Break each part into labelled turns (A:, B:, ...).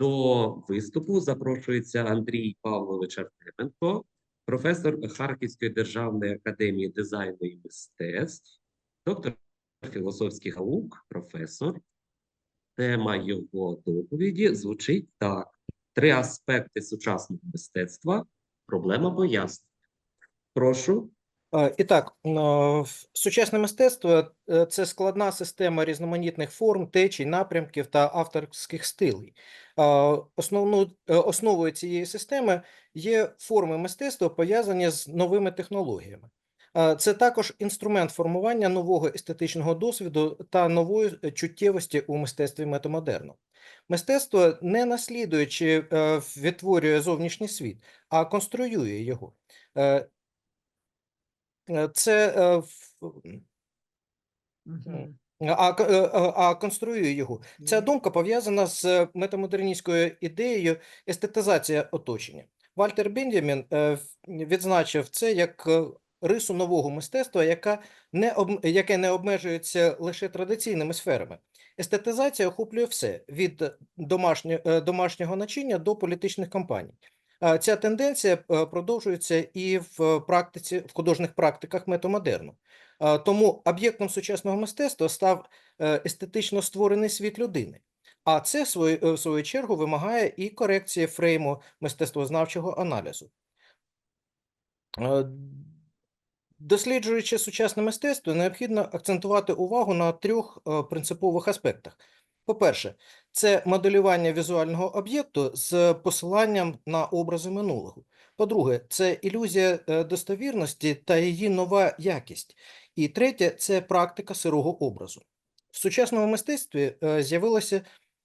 A: До виступу запрошується Андрій Павлович Артеменко, професор Харківської державної академії дизайну і мистецтв, доктор філософських наук, професор. Тема його доповіді звучить так: три аспекти сучасного мистецтва. Проблема пояснення. Прошу.
B: Е, І так, е, сучасне мистецтво е, це складна система різноманітних форм, течій, напрямків та авторських стилей. Основну, основою цієї системи є форми мистецтва, пов'язані з новими технологіями. Це також інструмент формування нового естетичного досвіду та нової чуттєвості у мистецтві метамодерну. Мистецтво не наслідує чи е, відтворює зовнішній світ, а конструює його. Е, Це е, а, к- е, е, а конструює його. Ця думка пов'язана з метамодерністською ідеєю естетизація оточення. Вальтер Бендямін е, відзначив це як рису нового мистецтва, яка не об, яке не обмежується лише традиційними сферами. Естетизація охоплює все від домашнього, домашнього начиння до політичних кампаній. Ця тенденція е, продовжується і в практиці, в художніх практиках метамодерну. Тому об'єктом сучасного мистецтва став е, естетично створений світ людини. А це, в свою, е, в свою чергу, вимагає і корекції фрейму мистецтвознавчого аналізу. Досліджуючи сучасне мистецтво, необхідно акцентувати увагу на трьох принципових аспектах. По-перше, це моделювання візуального об'єкту з посиланням на образи минулого. По-друге, це ілюзія е, достовірності та її нова якість. І третє це практика сирого образу. В сучасному мистецтві е, з'явилося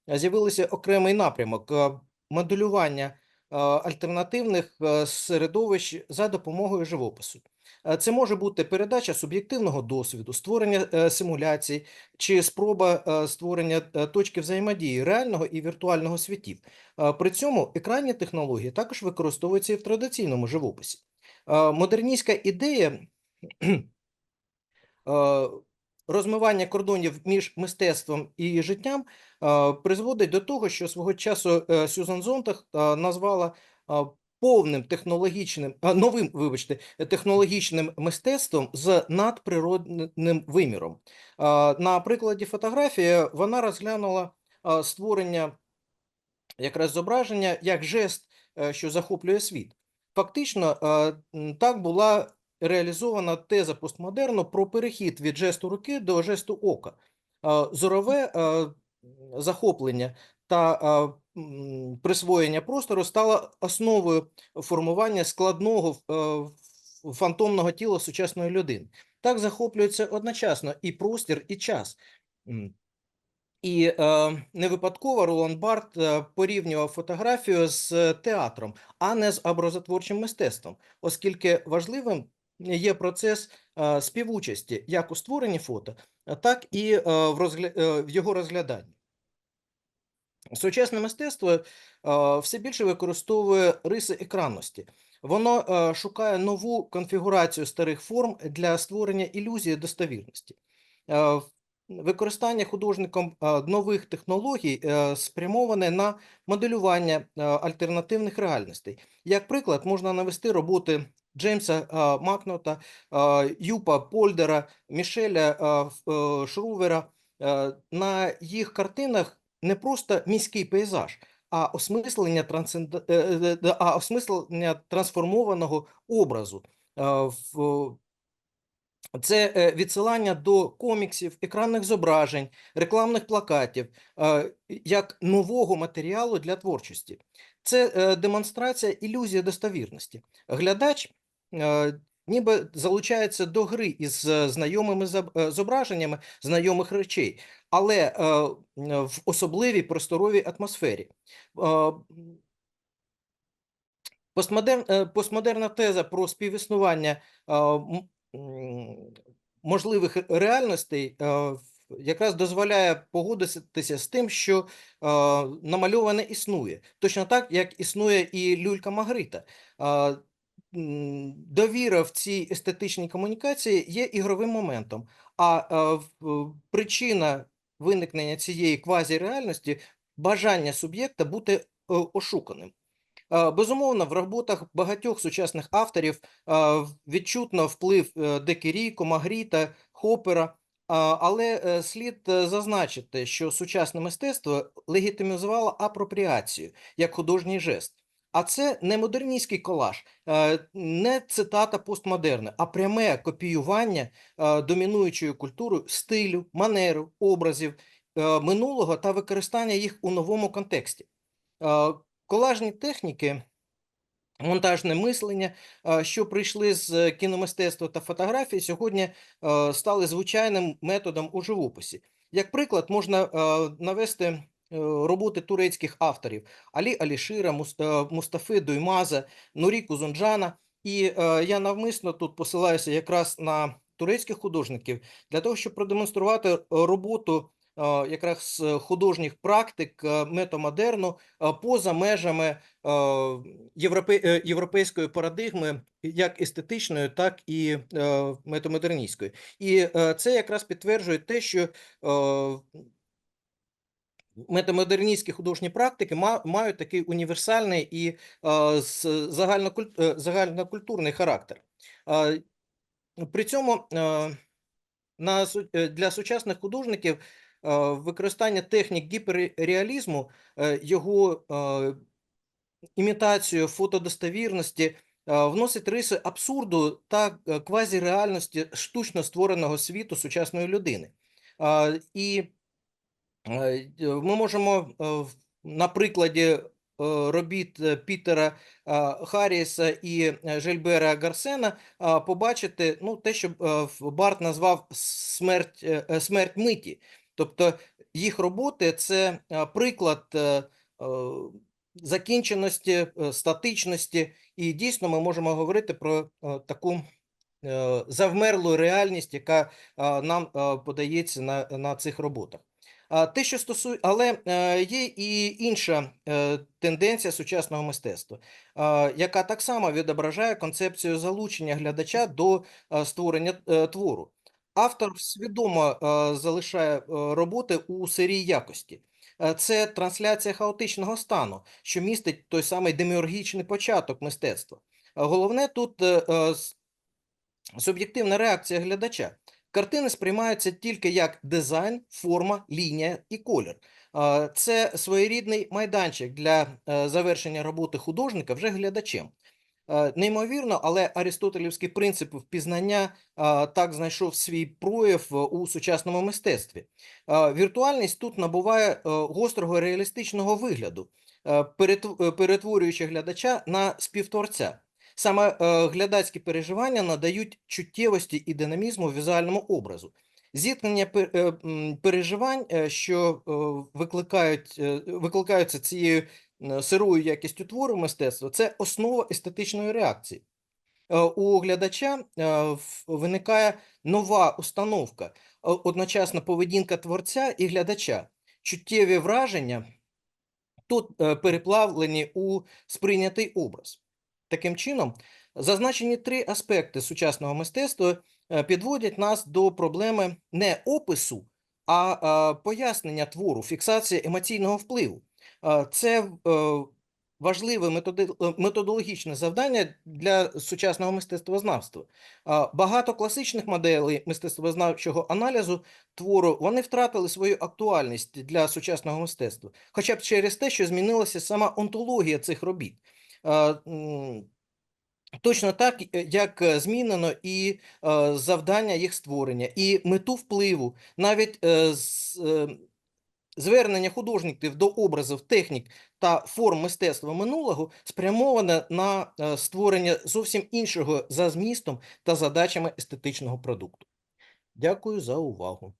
B: з'явився окремий напрямок е, моделювання альтернативних е, середовищ за допомогою живопису. Е, Це може бути передача суб'єктивного досвіду, створення е, симуляцій чи спроба е, створення е, точки взаємодії реального і віртуального світів. Е, При цьому екранні технології також використовуються і в традиційному живописі. Е, Модерністська ідея е, розмивання кордонів між мистецтвом і життям е, призводить до того, що свого часу е, Сюзан Зонтах е, назвала повним технологічним, новим, вибачте, технологічним мистецтвом з надприродним виміром. На прикладі фотографії вона розглянула створення якраз зображення як жест, е, що захоплює світ. Фактично, так була реалізована теза постмодерну про перехід від жесту руки до жесту ока. Зорове захоплення та присвоєння простору стало основою формування складного е, фантомного тіла сучасної людини. Так захоплюється одночасно і простір, і час. І е, не випадково Ролан Барт е, порівнював фотографію з е, театром, а не з образотворчим мистецтвом, оскільки важливим є процес е, співучасті як у створенні фото, так і е, в, розгля... е, в його розгляданні. Сучасне мистецтво е, все більше використовує риси екранності. Воно е, шукає нову конфігурацію старих форм для створення ілюзії достовірності. Е, Використання художником е, нових технологій е, спрямоване на моделювання е, альтернативних реальностей. Як приклад, можна навести роботи Джеймса Макнота, Юпа Польдера, Мішеля е, Шрувера. Е, На їх картинах не просто міський пейзаж, а осмислення, трансценд... е, е, е, а осмислення трансформованого образу. Це відсилання до коміксів, екранних зображень, рекламних плакатів як нового матеріалу для творчості. Це демонстрація ілюзії достовірності. Глядач ніби залучається до гри із е, знайомими е, зображеннями знайомих речей, але е, в особливій просторовій атмосфері. Постмодерн, постмодерна теза про співіснування можливих реальностей якраз дозволяє погодитися з тим, що намальоване існує. Точно так, як існує і люлька Магрита. Е, Довіра в цій естетичній комунікації є ігровим моментом, а е, в- причина виникнення цієї квазіреальності бажання суб'єкта бути е, ошуканим. Е, Безумовно, в роботах багатьох сучасних авторів е, відчутно вплив е, Декерійко, Магріта, Хопера, але е, слід е, зазначити, що сучасне мистецтво легітимізувало апропріацію як художній жест. А це не модерністський колаж, е, не цитата постмодерна, а пряме копіювання е, домінуючою культурою стилю, манеру, образів е, минулого та використання їх у новому контексті. Колажні техніки, монтажне мислення, що прийшли з кіномистецтва та фотографії, сьогодні стали звичайним методом у живописі. Як приклад, можна навести роботи турецьких авторів Алі Алішира, е, Мустафи Дуймаза, Нуріку Зунджана. І е, я навмисно тут посилаюся якраз на турецьких художників для того, щоб продемонструвати е, роботу якраз художніх практик метамодерну поза межами європе, європейської парадигми, як естетичної, так і метамодерністської. І це якраз підтверджує те, що метамодерністські художні практики мають такий універсальний і е, загальнокультурний характер. При цьому е, е, для сучасних художників використання технік гіперреалізму, його імітацію фотодостовірності вносить риси абсурду та квазіреальності штучно створеного світу сучасної людини. І ми можемо е, на прикладі е, робіт е, Пітера е, Харріса і е, Жельбера Гарсена е, побачити ну, те, що е, Барт назвав смерть, е, е, смерть миті. Тобто їх роботи це е, приклад е, е, закінченості, е, статичності, і дійсно ми можемо говорити про е, таку е, завмерлу реальність, яка е, нам е, подається на, на цих роботах. Те, що стосує, але е, є і інша е, тенденція сучасного мистецтва, яка так само відображає концепцію залучення глядача до е, створення твору. Автор свідомо залишає роботи у сирій якості. Це трансляція хаотичного стану, що містить той самий деміургічний початок мистецтва. Головне тут суб'єктивна реакція глядача. Картини сприймаються тільки як дизайн, форма, лінія і колір. Це своєрідний майданчик для е, завершення роботи художника вже глядачем. Е, Неймовірно, але аристотелівський принцип впізнання так знайшов свій прояв у сучасному мистецтві. Віртуальність тут набуває е, гострого реалістичного вигляду, перетв- перетворюючи глядача на співтворця. Саме е, глядацькі переживання надають чуттєвості і динамізму візуальному образу. Зіткнення е, переживань, е, що викликають, викликаються цією сирою якістю твору мистецтва, це основа естетичної реакції. У глядача виникає нова установка, одночасно поведінка творця і глядача. Чуттєві враження тут переплавлені у сприйнятий образ. Таким чином, зазначені три аспекти сучасного мистецтва е, підводять нас до проблеми не опису, а е, пояснення твору, фіксація емоційного впливу. Е, Це важливе методологічне завдання для сучасного мистецтвознавства. Багато класичних моделей мистецтвознавчого аналізу твору вони втратили свою актуальність для сучасного мистецтва, хоча б через те, що змінилася сама онтологія цих робіт. Точно так, е, як е, змінено і е, завдання їх створення, і мету впливу, навіть звернення художників до образів, технік та форм мистецтва минулого спрямоване на створення зовсім іншого за змістом та задачами естетичного продукту. Дякую за увагу.